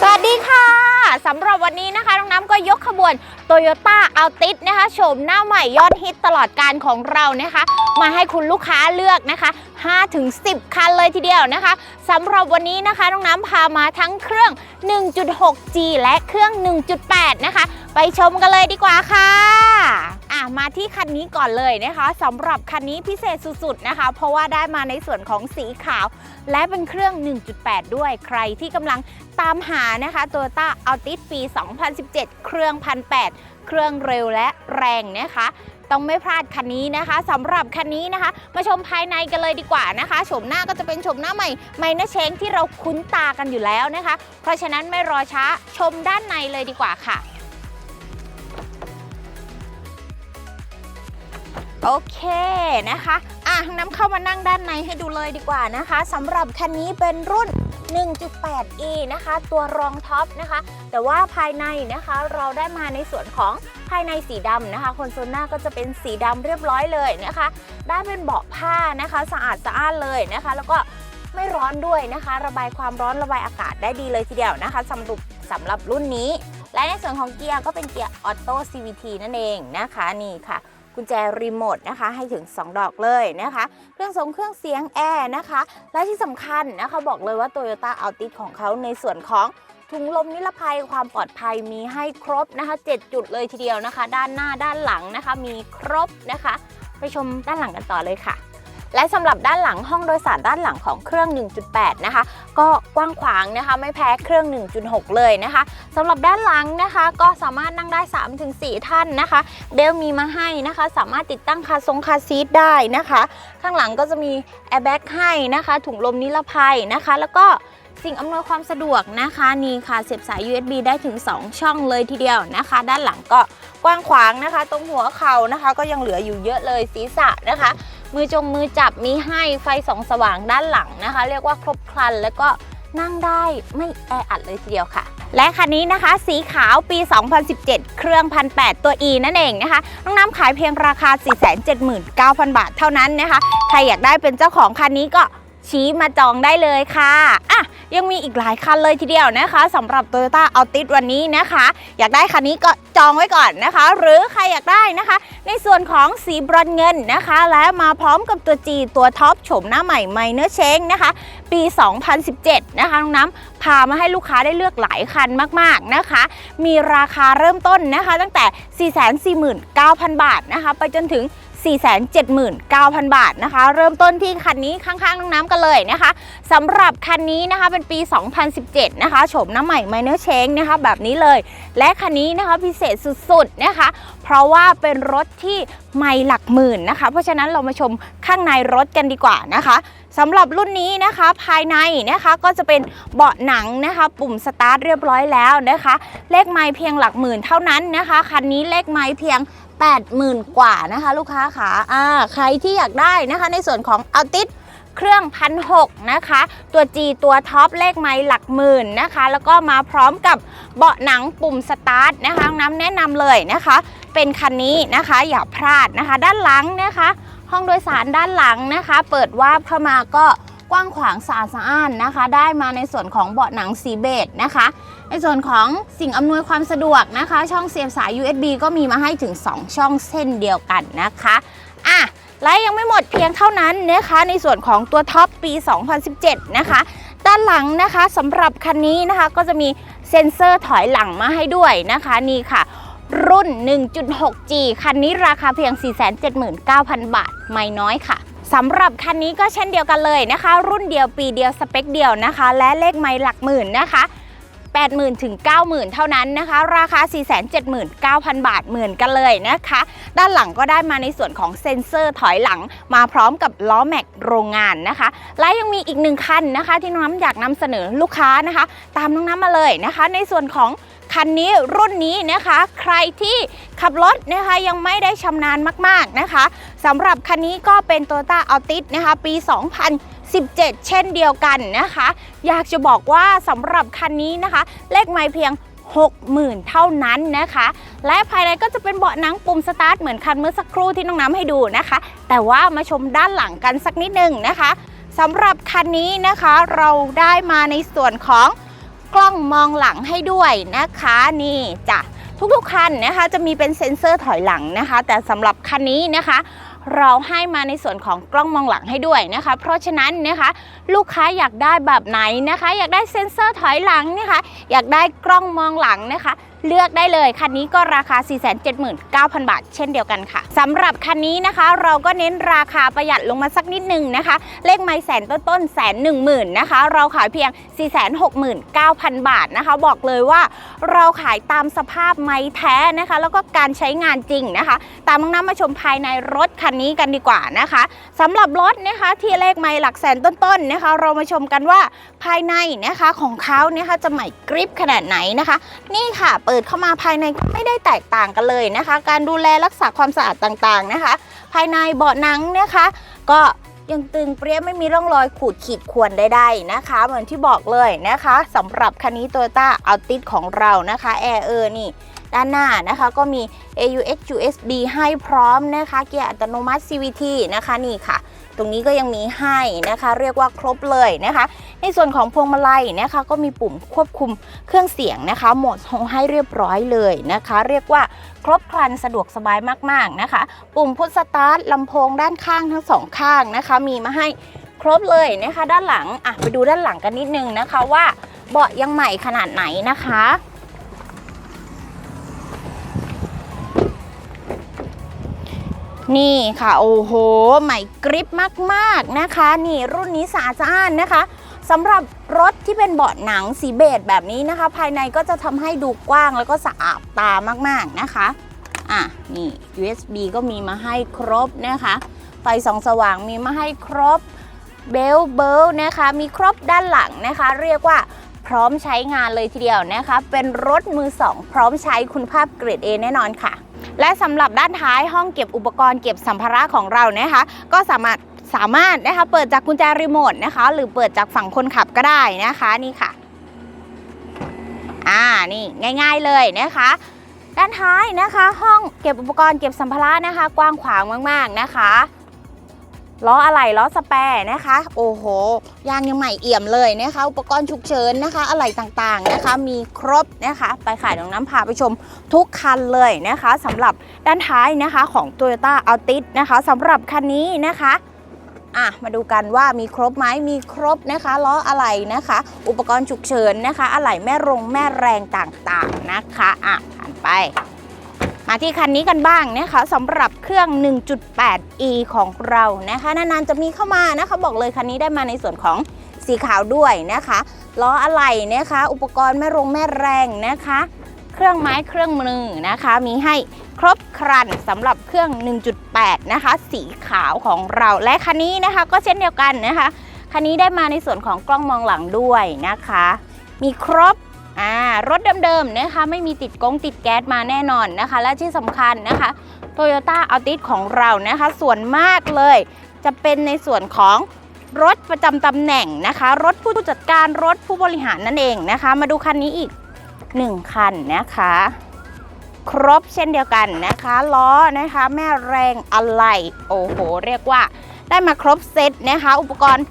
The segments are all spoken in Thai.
สวัสดีค่ะสำหรับวันนี้นะคะน้องน้ำก็ยกขบวน t o y o ต a a เอาติสนะคะโฉมหน้าใหม่ยอดฮิตตลอดการของเรานะคะ มาให้คุณลูกค้าเลือกนะคะ 5-10 คันเลยทีเดียวนะคะสำหรับวันนี้นะคะน้องน้ำพามาทั้งเครื่อง 1.6G และเครื่อง 1.8 นะคะ ไปชมกันเลยดีกว่าค่ะอะมาที่คันนี้ก่อนเลยนะคะสำหรับคันนี้พิเศษสุดๆนะคะ เพราะว่าได้มาในส่วนของสีขาว และเป็นเครื่อง 1.8 ด้วยใครที่กำลังตามหานะคะ Toyota Altis ปี 2017 เครื่อง 1,800 เครื่องเร็วและแรงนะคะต้องไม่พลาดคันนี้นะคะสำหรับคันนี้นะคะ มาชมภายในกันเลยดีกว่านะคะโฉมหน้าก็จะเป็นโฉมหน้าใหม่ไมเนเชงที่เราคุ้นตากันอยู่แล้วนะคะ เพราะฉะนั้นไม่รอช้าชมด้านในเลยดีกว่าค่ะ โอเคนะคะอะน้ำเข้ามานั่งด้านในให้ดูเลยดีกว่านะคะสำหรับคันนี้เป็นรุ่น 1.8e นะคะ ตัวรองท็อปนะคะ แต่ว่าภายในนะคะเราได้มาในส่วนของภายในสีดำนะคะคอนโซลหน้าก็จะเป็นสีดำเรียบร้อยเลยนะคะ ได้เป็นเบาะผ้านะคะสะอาดสะอ้านเลยนะคะ แล้วก็ไม่ร้อนด้วยนะคะ ระบายความร้อนระบายอากาศได้ดีเลยทีเดียวนะคะสำหรับสำหรับรุ่นนี้ และในส่วนของเกียร์ก็เป็นเกียร์ออโต้ CVT นั่นเองนะคะนี่ค่ะ กุญแจรีโมทนะคะ ให้ถึง 2 ดอกเลยนะคะ เครื่องทรงเครื่องเสียงแอร์นะคะ และที่สำคัญนะคะบอกเลยว่า Toyota Altis ของเขาในส่วนของถุงลมนิรภัยความปลอดภัยมีให้ครบนะคะ 7 จุดเลยทีเดียวนะคะ ด้านหน้าด้านหลังนะคะ มีครบนะคะ ไปชมด้านหลังกันต่อเลยค่ะ และสำหรับด้านหลังห้องโดยสารด้านหลังของเครื่อง 1.8 นะคะ ก็กว้างขวางนะคะไม่แพ้เครื่อง 1.6 เลยนะคะสำหรับด้านหลังนะคะ ก็สามารถนั่งได้ 3-4 ท่านนะคะ เบลมีมาให้นะคะ สามารถติดตั้งคาทรงคาซีทได้นะคะ ข้างหลังก็จะมีแอร์แบ็กให้นะคะ ถุงลมนิรภัยนะคะ แล้วก็สิ่งอำนวยความสะดวกนะคะนี่ค่ะเสียบสาย USB ได้ถึง 2 ช่องเลยทีเดียวนะคะ ด้านหลังก็กว้างขวางนะคะ ตรงหัวเข่านะคะ ก็ยังเหลืออยู่เยอะเลยศีรษะนะคะ มือจงมือจับมีให้ไฟสองสว่างด้านหลังนะคะ เรียกว่าครบครันแล้วก็นั่งได้ไม่แออัดเลยทีเดียวค่ะ และคันนี้นะคะ สีขาวปี 2017 เครื่อง 1,800 ตัว E นั่นเองนะคะ น้องน้ำขายเพียงราคา 479,000 บาทเท่านั้นนะคะ ใครอยากได้เป็นเจ้าของคันนี้ก็ ชี้มาจองได้เลยค่ะอะยังมีอีกหลายคันเลยทีเดียวนะคะสำหรับ Toyota Altis วันนี้นะคะ อยากได้คันนี้ก็จองไว้ก่อนนะคะ หรือใครอยากได้นะคะ ในส่วนของสีบรอนเงินนะคะ และมาพร้อมกับตัว G ตัวท็อปโฉมหน้าใหม่ไมเนอร์เชงนะคะ ปี 2017 นะคะน้องน้ำพามาให้ลูกค้าได้เลือกหลายคันมากๆนะคะ มีราคาเริ่มต้นนะคะ ตั้งแต่ 449,000 บาทนะคะ ไปจนถึง 479,000 บาทนะคะ เริ่มต้นที่คันนี้ข้างๆน้องน้ำกันเลยนะคะสำหรับคันนี้นะคะเป็นปี 2017 นะคะโฉมน้าใหม่ Minor Change นะคะแบบนี้เลย และคันนี้นะคะพิเศษสุดๆนะคะ เพราะว่าเป็นรถที่ไม่หลักหมื่นนะคะ เพราะฉะนั้นเรามาชมข้างในรถกันดีกว่านะคะสำหรับรุ่นนี้นะคะภายในนะคะก็จะเป็นเบาะหนังนะคะ ปุ่มสตาร์ทเรียบร้อยแล้วนะคะ เลขไม้เพียงหลักหมื่นเท่านั้นนะคะคันนี้เลขไม้เพียง 80,000 กว่านะคะ ลูกค้าขาอ่าใครที่อยากได้นะคะ ในส่วนของอัลติสเครื่องพันหนะคะ ตัว G ตัวท็อปเลขไม้หลักหมื่นนะคะ แล้วก็มาพร้อมกับเบาะหนังปุ่มสตาร์ทนะคะน้องน้ำแนะนำเลยนะคะ เป็นคันนี้นะคะอย่าพลาดนะคะ ด้านหลังนะคะ ห้องโดยสารด้านหลังนะคะ เปิดวาบเข้ามาก็ กว้างขวางสะอาดสะอ้านนะคะ ได้มาในส่วนของเบาะหนังสีเบจนะคะ ในส่วนของสิ่งอำนวยความสะดวกนะคะ ช่องเสียบสาย USB ก็มีมาให้ถึง 2 ช่องเส้นเดียวกันนะคะอะและยังไม่หมดเพียงเท่านั้นนะคะ ในส่วนของตัวท็อปปี 2017 นะคะ ด้านหลังนะคะสำหรับคันนี้นะคะก็จะมีเซ็นเซอร์ถอยหลังมาให้ด้วยนะคะนี่ค่ะ รุ่น 1.6G คันนี้ราคาเพียง 479,000 บาท ไม่น้อยค่ะ สำหรับคันนี้ก็เช่นเดียวกันเลยนะคะ รุ่นเดียวปีเดียวสเปคเดียวนะคะ และเลขไม่หลักหมื่นนะคะ80,000ถึง90,000 เท่านั้นนะคะ ราคา 479,000 บาทเหมือนกันเลยนะคะ ด้านหลังก็ได้มาในส่วนของเซ็นเซอร์ถอยหลัง มาพร้อมกับล้อแม็กโรงงานนะคะ และยังมีอีกหนึ่งคันนะคะ ที่น้องน้ำอยากนำเสนอลูกค้านะคะ ตามน้องน้ำมาเลยนะคะ ในส่วนของคันนี้รุ่นนี้นะคะ ใครที่ขับรถนะคะยังไม่ได้ชำนาญมาก ๆนะคะ สำหรับคันนี้ก็เป็น Toyota Altis นะคะ ปี 2017 เช่นเดียวกันนะคะ อยากจะบอกว่าสำหรับคันนี้นะคะ เลขไม้เพียง 60,000 เท่านั้นนะคะ และภายในก็จะเป็นเบาะหนังปุ่มสตาร์ทเหมือนคันเมื่อสักครู่ที่น้องน้ำให้ดูนะคะ แต่ว่ามาชมด้านหลังกันสักนิดหนึ่งนะคะสำหรับคันนี้นะคะเราได้มาในส่วนของกล้องมองหลังให้ด้วยนะคะนี่จ้ะทุกๆคันนะคะจะมีเป็นเซ็นเซอร์ถอยหลังนะคะ แต่สำหรับคันนี้นะคะ เราให้มาในส่วนของกล้องมองหลังให้ด้วยนะคะ เพราะฉะนั้นนะคะลูกค้าอยากได้แบบไหนนะคะ อยากได้เซ็นเซอร์ถอยหลังนะคะ อยากได้กล้องมองหลังนะคะเลือกได้เลย คันนี้ก็ราคา 479,000 บาท เช่นเดียวกันค่ะสำหรับคันนี้นะคะ เราก็เน้นราคาประหยัดลงมาสักนิดนึงนะคะ เลขไม้แสนต้นต้นแสนหนึ่งหมื่นนะคะ เราขายเพียง 469,000 บาทนะคะ บอกเลยว่าเราขายตามสภาพไม้แท้นะคะ แล้วก็การใช้งานจริงนะคะ ตามน้องน้ำมาชมภายในรถคันนี้กันดีกว่านะคะสำหรับรถนะคะที่เลขไม้หลักแสนต้นๆนะคะ เรามาชมกันว่าภายในนะคะของเขาเนี่ยคะจะใหม่กริปขนาดไหนนะคะ นี่ค่ะเปิดเข้ามาภายในก็ไม่ได้แตกต่างกันเลยนะคะ การดูแลรักษาความสะอาดต่างๆนะคะ ภายในเบาะหนังนะคะ ก็ยังตึงเปรี้ยไม่มีร่องรอยขูดขีดข่วนใดๆนะคะ เหมือนที่บอกเลยนะคะสำหรับคันนี้โตโยต้าอัลติสของเรานะคะแอร์เออร์นี่ด้านหน้านะคะก็มี AUX USB ให้พร้อมนะคะเกียร์อัตโนมัติ CVT นะคะนี่ค่ะ ตรงนี้ก็ยังมีให้นะคะ เรียกว่าครบเลยนะคะ ในส่วนของพวงมาลัยนะคะ ก็มีปุ่มควบคุมเครื่องเสียงนะคะโหมดให้เรียบร้อยเลยนะคะ เรียกว่าครบครันสะดวกสบายมากๆนะคะ ปุ่มพุทสตาร์ทลำโพงด้านข้างทั้งสองข้างนะคะ มีมาให้ครบเลยนะคะ ด้านหลังอะไปดูด้านหลังกันนิดนึงนะคะว่าเบาะยังใหม่ขนาดไหนนะคะ นี่ค่ะ โอ้โห ใหม่กริปมากๆนะคะ นี่รุ่นนี้สะอาจ้านนะคะสำหรับรถที่เป็นเบาะหนังสีเบจแบบนี้นะคะ ภายในก็จะทำให้ดูกว้างแล้วก็สะอาดตามากๆนะคะ อะ นี่ USB ก็มีมาให้ครบนะคะ ไฟสองสว่างมีมาให้ครบ เบลเบลนะคะ มีครบด้านหลังนะคะ เรียกว่าพร้อมใช้งานเลยทีเดียวนะคะ เป็นรถมือสองพร้อมใช้คุณภาพเกรด A แน่นอนค่ะ และสำหรับด้านท้ายห้องเก็บอุปกรณ์เก็บสัมภาระของเรานะคะ ก็สามารถสามารถนะคะเปิดจากกุญแจรีโมทนะคะ หรือเปิดจากฝั่งคนขับก็ได้นะคะนี่ค่ะอ่านี่ง่าย ๆเลยนะคะด้านท้ายนะคะ ห้องเก็บอุปกรณ์เก็บสัมภาระนะคะ กว้างขวางมาก ๆนะคะ ล้ออะไหล่ล้อสแปร์นะคะ โอ้โห ยางยังใหม่เอี่ยมเลยนะคะ อุปกรณ์ฉุกเฉินนะคะ อะไหล่ต่างๆนะคะ มีครบนะคะ ไปขายน้องน้ำพาไปชมทุกคันเลยนะคะสำหรับด้านท้ายนะคะของ Toyota Altis นะคะสำหรับคันนี้นะคะอะมาดูกันว่ามีครบไหมมีครบนะคะล้ออะไหล่นะคะ อุปกรณ์ฉุกเฉินนะคะ อะไหล่แม่รงแม่แรงต่างๆนะคะอะผ่านไป มาที่คันนี้กันบ้างนะคะสำหรับเครื่อง 1.8e ของเรานะคะนานๆจะมีเข้ามานะคะบอกเลยคันนี้ได้มาในส่วนของสีขาวด้วยนะคะล้ออะไหล่นะคะ อุปกรณ์แม่รงแม่แรงนะคะ เครื่องไม้เครื่องมือนะคะ มีให้ครบครันสำหรับเครื่อง 1.8 นะคะ สีขาวของเราและคันนี้นะคะ ก็เช่นเดียวกันนะคะคันนี้ได้มาในส่วนของกล้องมองหลังด้วยนะคะ มีครบ อ่ารถเดิมๆนะคะไม่มีติดกงติดแก๊สมาแน่นอนนะคะ และที่สำคัญนะคะ Toyota Altis ของเรานะคะ ส่วนมากเลย จะเป็นในส่วนของรถประจำตำแหน่งนะคะ รถผู้จัดการรถผู้บริหารนั่นเองนะคะ มาดูคันนี้อีก 1 คันนะคะ ครบเช่นเดียวกันนะคะล้อนะคะ แม่แรงอะไรโอ้โห เรียกว่า ได้มาครบเซตนะคะ อุปกรณ์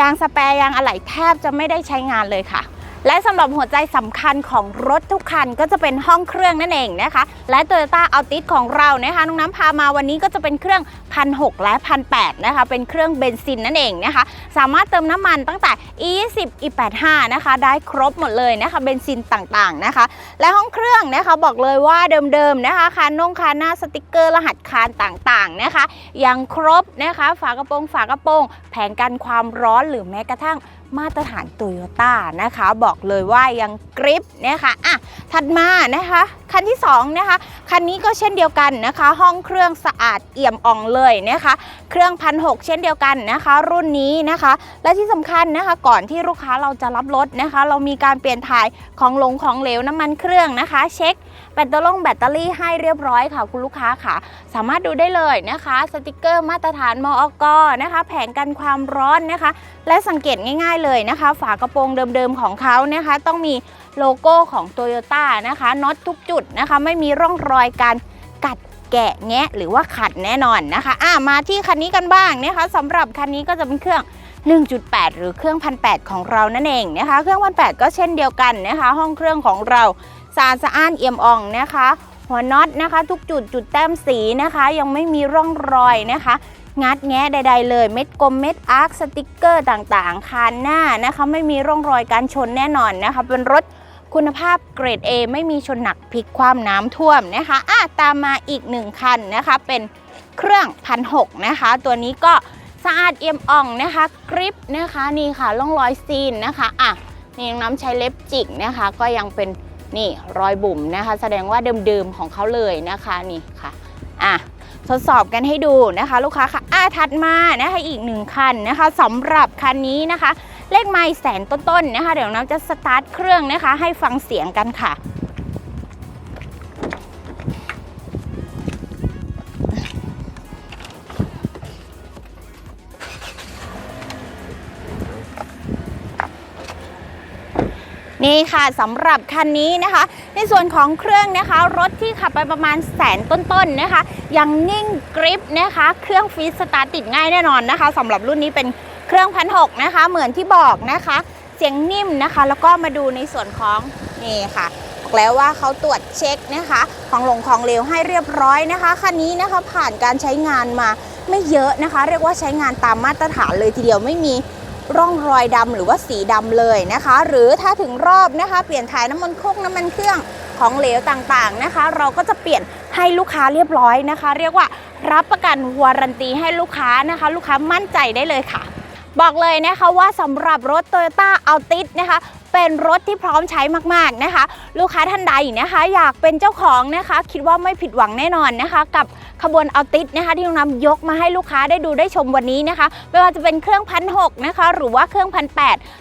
ยางสแปรยางอะไหล่แทบจะไม่ได้ใช้งานเลยค่ะ และสำหรับหัวใจสำคัญของรถทุกคันก็จะเป็นห้องเครื่องนั่นเองนะคะ และ Toyota Altis ของเรานะคะน้องน้ำพามาวันนี้ก็จะเป็นเครื่อง1,600และ1,800นะคะเป็นเครื่องเบนซินนั่นเองนะคะ สามารถเติมน้ำมันตั้งแต่ E20 E85 นะคะ ได้ครบหมดเลยนะคะเบนซินต่างๆนะคะ และห้องเครื่องนะคะบอกเลยว่าเดิมๆนะคะคานนงคานหน้าสติกเกอร์รหัสคานต่างๆนะคะยังครบนะคะ ฝากระโปรงฝากระโปรงแผงกันความร้อนหรือแม้กระทั่ง มาตรฐานโตโยต้านะคะ บอกเลยว่ายังกริปนะคะอะถัดมานะคะคันที่สองนะคะคันนี้ก็เช่นเดียวกันนะคะ ห้องเครื่องสะอาดเอี่ยมอ่องเลยนะคะ เครื่องพันหเช่นเดียวกันนะคะ รุ่นนี้นะคะ และที่สำคัญนะคะ ก่อนที่ลูกค้าเราจะรับรถนะคะ เรามีการเปลี่ยนถ่ายของหลงของเหลวน้ำมันเครื่องนะคะ เช็คแบตเตอรี่แบตเตอรี่ให้เรียบร้อยค่ะ คุณลูกค้าค่ะ สามารถดูได้เลยนะคะ สติกเกอร์มาตรฐานมอกนะคะ แผงกันความร้อนนะคะ และสังเกตง่าย ๆเลยนะคะ ฝากระโปรงเดิมๆของเขานะคะ ต้องมีโลโก้ของ Toyota นะคะน็อตทุกจุดนะคะ ไม่มีร่องรอยการกัดแกะแงะหรือว่าขัดแน่นอนนะคะอะมาที่คันนี้กันบ้างนะคะสำหรับคันนี้ก็จะเป็นเครื่อง 1.8 หรือเครื่องพันแของเรานั่นเองนะคะ เครื่องพันแก็เช่นเดียวกันนะคะ ห้องเครื่องของเราสะอาดสะอ้านเอี่ยมอ่องนะคะ หัวน็อตนะคะ ทุกจุดจุดแต้มสีนะคะ ยังไม่มีร่องรอยนะคะ งัดแงะใด ๆ เลย เม็ดกลมเม็ดอาร์คสติกเกอร์ต่างๆ คานหน้านะคะไม่มีร่องรอยการชนแน่นอนนะคะเป็นรถคุณภาพเกรด A ไม่มีชนหนักพลิกความน้ำท่วมนะคะอะตามมาอีกหนึ่งคันนะคะเป็นเครื่องพันหกนะคะ ตัวนี้ก็สะอาดเอี่ยมอ่องนะคะกริปนะคะนี่ค่ะร่องรอยซีนนะคะอะนี่น้ำใช้เล็บจิกนะคะ ก็ยังเป็นนี่รอยบุ๋มนะคะ แสดงว่าเดิมๆของเขาเลยนะคะนี่ค่ะอะ ทดสอบกันให้ดูนะคะ ลูกค้าค่ะอ่าถัดมานะคะอีกหนึ่งคันนะคะสำหรับคันนี้นะคะ เลขไม้แสนต้นๆนะคะ เดี๋ยวน้ำจะสตาร์ทเครื่องนะคะ ให้ฟังเสียงกันค่ะ นี่ค่ะสำหรับคันนี้นะคะ ในส่วนของเครื่องนะคะ รถที่ขับไปประมาณแสนต้นๆนะคะ ยังนิ่งกริปนะคะ เครื่องฟีสตาร์ติดง่ายแน่นอนนะคะสำหรับรุ่นนี้เป็นเครื่องพันหกนะคะ เหมือนที่บอกนะคะ เสียงนิ่มนะคะ แล้วก็มาดูในส่วนของนี่ค่ะบอกแล้วว่าเขาตรวจเช็คนะคะ ของหลงของเหลวให้เรียบร้อยนะคะคันนี้นะคะผ่านการใช้งานมาไม่เยอะนะคะ เรียกว่าใช้งานตามมาตรฐานเลยทีเดียวไม่มี ร่องรอยดำหรือว่าสีดำเลยนะคะ หรือถ้าถึงรอบนะคะเปลี่ยนถ่ายน้ำมันคุกน้ำมันเครื่องของเหลวต่างๆนะคะ เราก็จะเปลี่ยนให้ลูกค้าเรียบร้อยนะคะ เรียกว่ารับประกันวารันตีให้ลูกค้านะคะ ลูกค้ามั่นใจได้เลยค่ะ บอกเลยนะคะว่าสำหรับรถ Toyota Altis นะคะ เป็นรถที่พร้อมใช้มากๆนะคะ ลูกค้าท่านใดนะคะ อยากเป็นเจ้าของนะคะ คิดว่าไม่ผิดหวังแน่นอนนะคะ กับขบวนเอัลติสนะคะ ที่น้องน้ำยกมาให้ลูกค้าได้ดูได้ชมวันนี้นะคะ ไม่ว่าจะเป็นเครื่องพันหกนะคะ หรือว่าเครื่องพันแ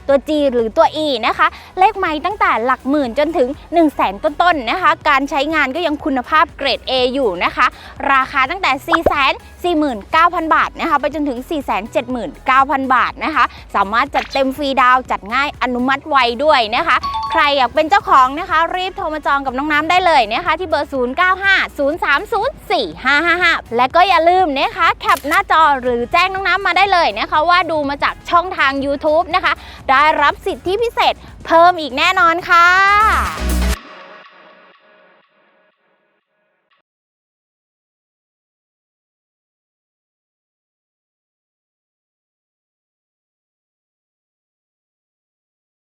ตัว G หรือตัว E นะคะ เลขไม้ตั้งแต่หลักหมื่นจนถึง 1 0 0 0 0แสนต้นๆนะคะ การใช้งานก็ยังคุณภาพเกรด A อยู่นะคะ ราคาตั้งแต่4 4 9 0 0 0 บาทนะคะ ไปจนถึง 4 7 9 0 0 0 บาทนะคะ สามารถจัดเต็มฟรีดาวจัดง่ายอนุมัติไวด้วยนะคะ ใครอยากเป็นเจ้าของนะคะ รีบโทรมาจองกับน้องน้ำได้เลยนะคะ ที่เบอร์ 0950304555 และก็อย่าลืมนะคะแคปหน้าจอหรือแจ้งน้องน้ำมาได้เลยนะคะ ว่าดูมาจากช่องทาง YouTube นะคะ ได้รับสิทธิพิเศษเพิ่มอีกแน่นอนค่ะ